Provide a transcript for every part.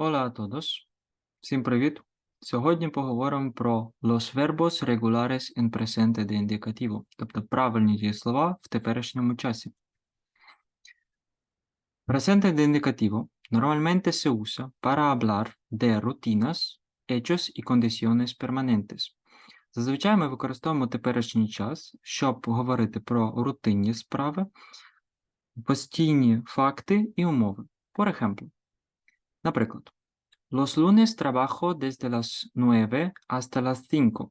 Hola a todos. Всім привіт. Сьогодні поговоримо про los verbos regulares en presente de indicativo, тобто правильні дієслова в теперішньому часі. Presente de indicativo normalmente se usa para hablar de rutinas, hechos y condiciones permanentes. Зазвичай ми використовуємо теперішній час, щоб говорити про рутинні справи, постійні факти і умови. Por ejemplo, наприклад, Los lunes trabajo desde las 9 hasta las 5.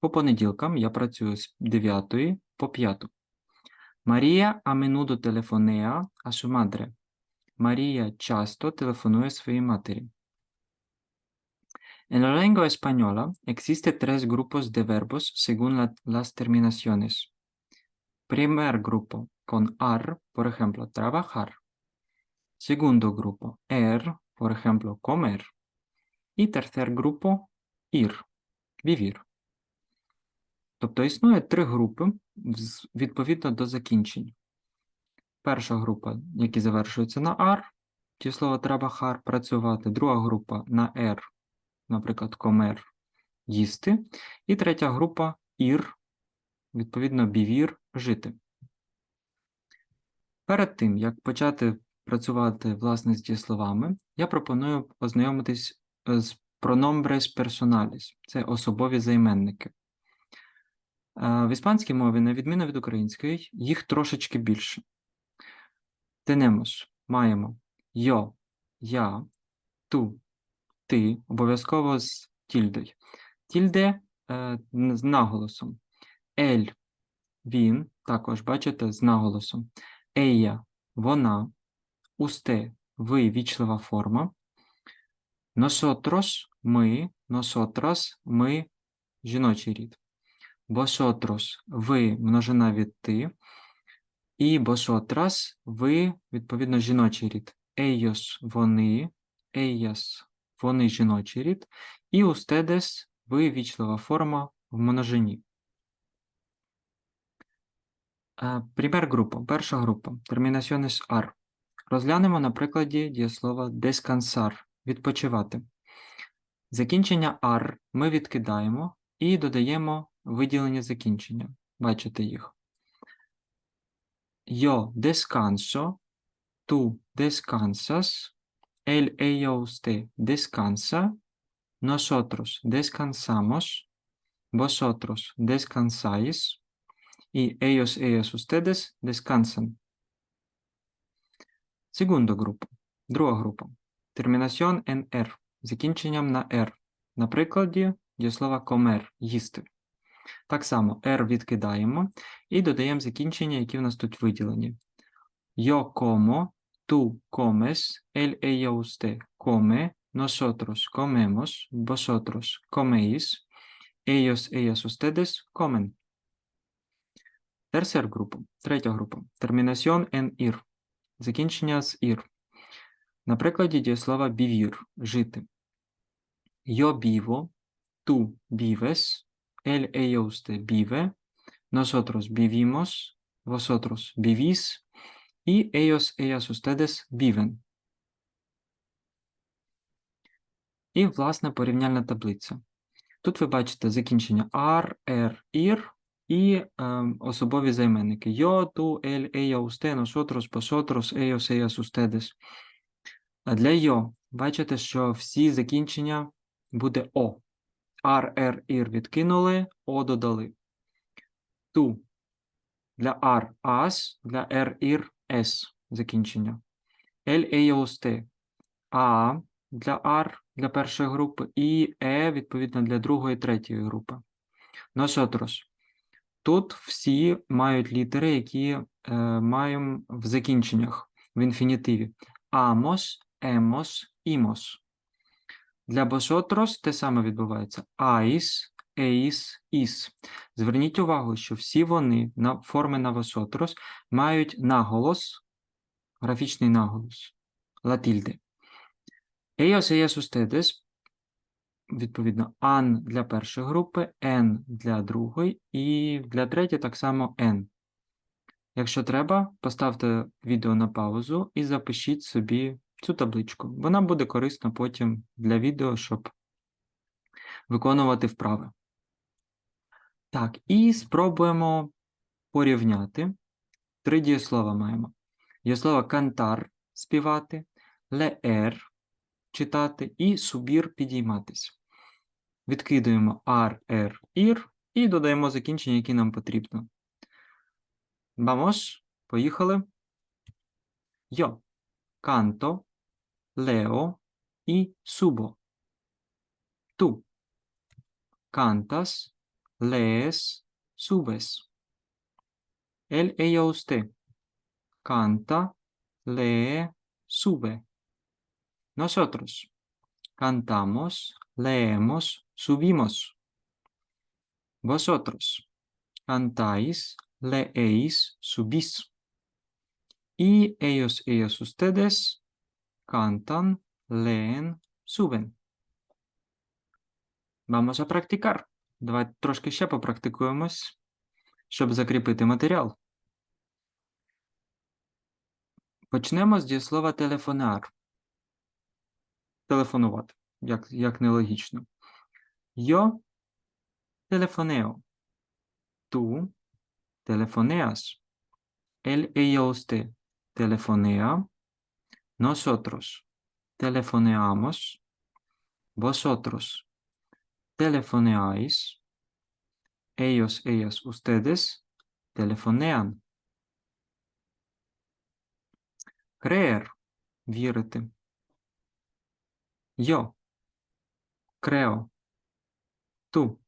По понеділкам я працюю з 9 по 5. Марія a menudo telefonea a su madre. Марія часто телефонує своїй матері. En la lengua española existe tres grupos de verbos según la- las terminaciones. Primer grupo con ar, por ejemplo, trabajar. Segundo grupo, er, por ejemplo, comer. І tercer grupo ir, vivir. Тобто існує три групи відповідно до закінчень. Перша група, які завершуються на ar, ті слова trabajar, працювати. Друга група на er, наприклад, comer, їсти. І третя група ir, відповідно, vivir, жити. Перед тим, як почати працювати власне з дієсловами, я пропоную ознайомитись е, з pronombres personales. Це особові займенники. Е, В іспанській мові, на відміну від української, їх трошечки більше. Tenemos, маємо yo, я, ту, ти, обов'язково з тільдою. Тільде е, з наголосом. Ель, він, також бачите, з наголосом. Ella, вона, usted, ви, вічлива форма. Nosotros, ми, nosotras, ми, жіночий рід. Vosotros, ви, множина від ти. І vosotras, ви, відповідно, жіночий рід. Ellos, вони, ellas, вони, жіночий рід. І ustedes, ви, вічлива форма в множині. Е, Пример група. Перша група. Terminaciones ar. Розглянемо на прикладі дієслова descansar – відпочивати. Закінчення ar ми відкидаємо і додаємо виділені закінчення. Бачите їх. Descanso, tú descansas, él, ella, usted descansa, nosotros descansamos, vosotros descansáis y ellos, ellas, ustedes descansan. Segunda група. Друга група. Термінаціон en er. Закінченням на er. На прикладі дієслова comer – їсти. Так само er відкидаємо і додаємо закінчення, які в нас тут виділені. Yo como, tú comes, él, ella, usted come, nosotros comemos, vosotros coméis, ellos, ellas, ustedes comen. Терцер група. Третя група. Термінаціон en ir. Закінчення з ir. На прикладі дієслова vivir – жити. Vivo, tú vives, él, ella, usted vive, nosotros vivimos, vosotros vivís y ellos, ellas, ustedes viven. І, власне, порівняльна таблиця. Тут ви бачите закінчення ar, er, ir і ем, особові займенники. Tú, él, ella, usted, nosotros, vosotros, ellos, ellas, ustedes. А для yo бачите, що всі закінчення буде о. Ar, er, ir відкинули, о додали. Ту. Для ar – as, для er, ir – s закінчення. El, ella, usted. А для ar, для першої групи, і е, відповідно, для другої, третьої групи. Nosotros. Тут всі мають літери, які е, маємо в закінченнях, в інфінітиві. Amos, emos, imos. Для vosotros те саме відбувається. Ais, eis, is. Зверніть увагу, що всі вони на форми на vosotros мають наголос, графічний наголос, tilde. Ellos, ellas, ustedes, відповідно, an для першої групи, en для другої і для третьої так само n. Якщо треба, поставте відео на паузу і запишіть собі цю табличку. Вона буде корисна потім для відео, щоб виконувати вправи. Так, і спробуємо порівняти. Три дієслова маємо. Дієслово кантар співати, леер читати і субір підійматися. Відкидуємо ар, ер, ір і додаємо закінчення, які нам потрібно. Vamos, поїхали. Yo canto, leo y subo. Tú cantas, lees, subes. Él, ella, usted canta, lee, sube. Nosotros cantamos, leemos, subimos. Vosotros cantáis, leéis, subís. Y ellos, ellas, ustedes cantan, leen, suben. Vamos a practicar. Давайте трошки ще попрактикуємось, щоб закріпити матеріал. Почнемо з дієслова телефонар. Телефонувати, як, як нелогічно. Yo telefoneo. Tú telefoneas. Él, ella, usted telefonea. Nosotros telefoneamos. Vosotros telefoneáis. Ellos, ellas, ustedes telefonean. Creer – вірити. Yo creo. Tú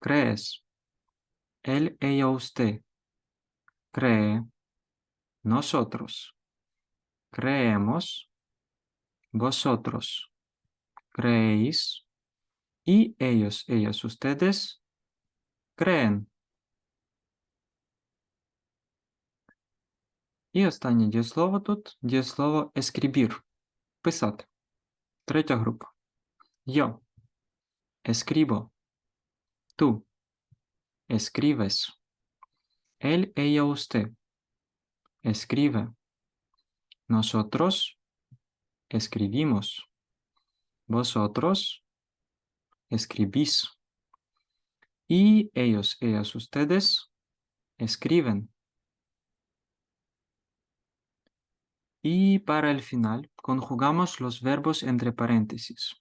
crees. Él, ella, usted cree. Nosotros creemos. Vosotros creéis. Y ellos, ellas, ustedes creen. І останнє дієслово тут дієслово escribir – писати. Третя група. Yo escribo. Tú escribes. Él, ella, usted escribe. Nosotros escribimos. Vosotros escribís. Y ellos, ellas, ustedes escriben. Y para el final conjugamos los verbos entre paréntesis.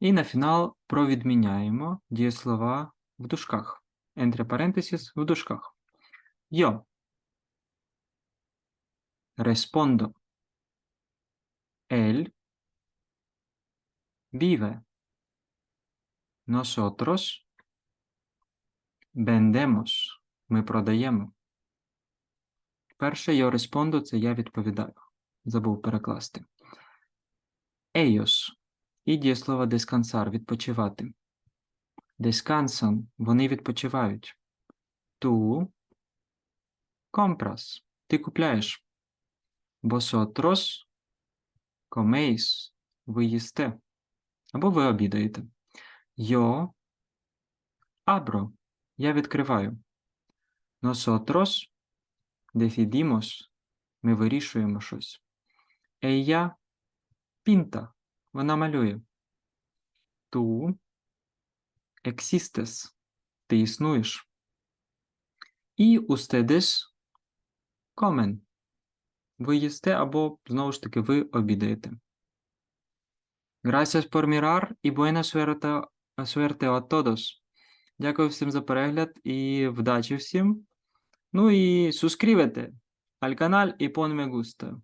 І на фінал провідміняємо дієслова в дужках. Entre paréntesis в дужках. Yo respondo. Él vive. Nosotros vendemos. Ми продаємо. Перше yo respondo – це я відповідаю. Забув перекласти. Ellos. І дієслово descansar – відпочивати. Descansan – вони відпочивають. Tú compras – ти купляєш. Vosotros coméis – ви їсте. Або ви обідаєте. Yo abro – я відкриваю. Nosotros decidimos – ми вирішуємо щось. Ella pinta – вона малює. Tú existes – ти існуєш. І ustedes comen – ви їсте або, знову ж таки, ви обідаєте. Gracias por mirar y buena suerte a todos. Дякую всім за перегляд і вдачі всім. Ну і сускрівете al канал і пон me gusta.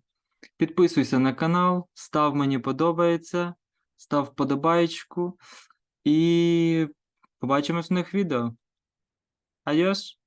Підписуйся на канал, став мені подобається, став вподобаєчку і побачимось в них відео. Адіос!